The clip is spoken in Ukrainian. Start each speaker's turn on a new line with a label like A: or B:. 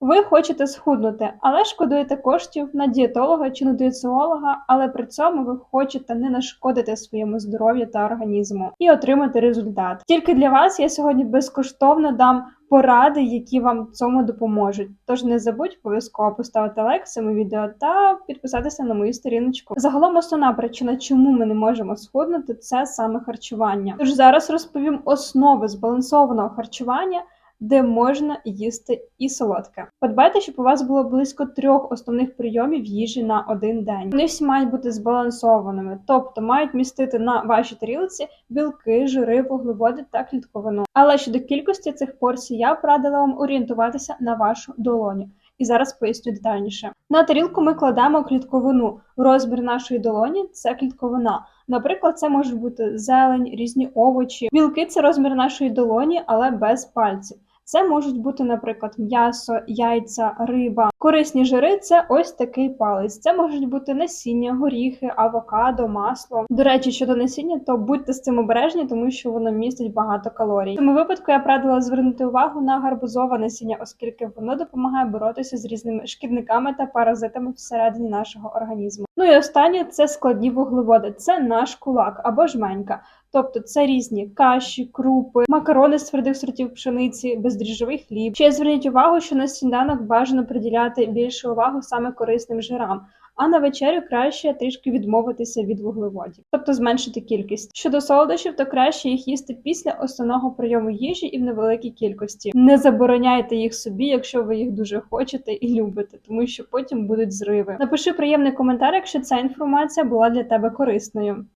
A: Ви хочете схуднути, але шкодуєте коштів на дієтолога чи нутриціолога, але при цьому ви хочете не нашкодити своєму здоров'ю та організму і отримати результат. Тільки для вас я сьогодні безкоштовно дам поради, які вам цьому допоможуть. Тож не забудь обов'язково поставити лайк цьому відео та підписатися на мою сторіночку. Загалом основна причина, чому ми не можемо схуднути, це саме харчування. Тож зараз розповім основи збалансованого харчування. Де можна їсти і солодке. Подбайте, щоб у вас було близько трьох основних прийомів їжі на один день. Вони всі мають бути збалансованими, тобто мають містити на вашій тарілці білки, жири, вуглеводи та клітковину. Але щодо кількості цих порцій, я б вам орієнтуватися на вашу долоню. І зараз поясню детальніше. На тарілку ми кладемо клітковину. Розмір нашої долоні це клітковина. Наприклад, це можуть бути зелень, різні овочі. Білки це розмір нашої долоні, але без пальців. Це можуть бути, наприклад, м'ясо, яйця, риба. Корисні жири це ось такий палець. Це можуть бути насіння, горіхи, авокадо, масло. До речі, щодо насіння, то будьте з цим обережні, тому що воно містить багато калорій. В цьому випадку я б радила звернути увагу на гарбузове насіння, оскільки воно допомагає боротися з різними шкідниками та паразитами всередині нашого організму. Ну і останнє це складні вуглеводи. Це наш кулак або жменька. Тобто це різні каші, крупи, макарони з твердих сортів пшениці, бездріжджовий хліб. Ще зверніть увагу, що на сніданок бажано приділяти більше уваги саме корисним жирам. А на вечерю краще трішки відмовитися від вуглеводів, тобто зменшити кількість. Щодо солодощів, то краще їх їсти після основного прийому їжі і в невеликій кількості. Не забороняйте їх собі, якщо ви їх дуже хочете і любите, тому що потім будуть зриви. Напиши приємний коментар, якщо ця інформація була для тебе корисною.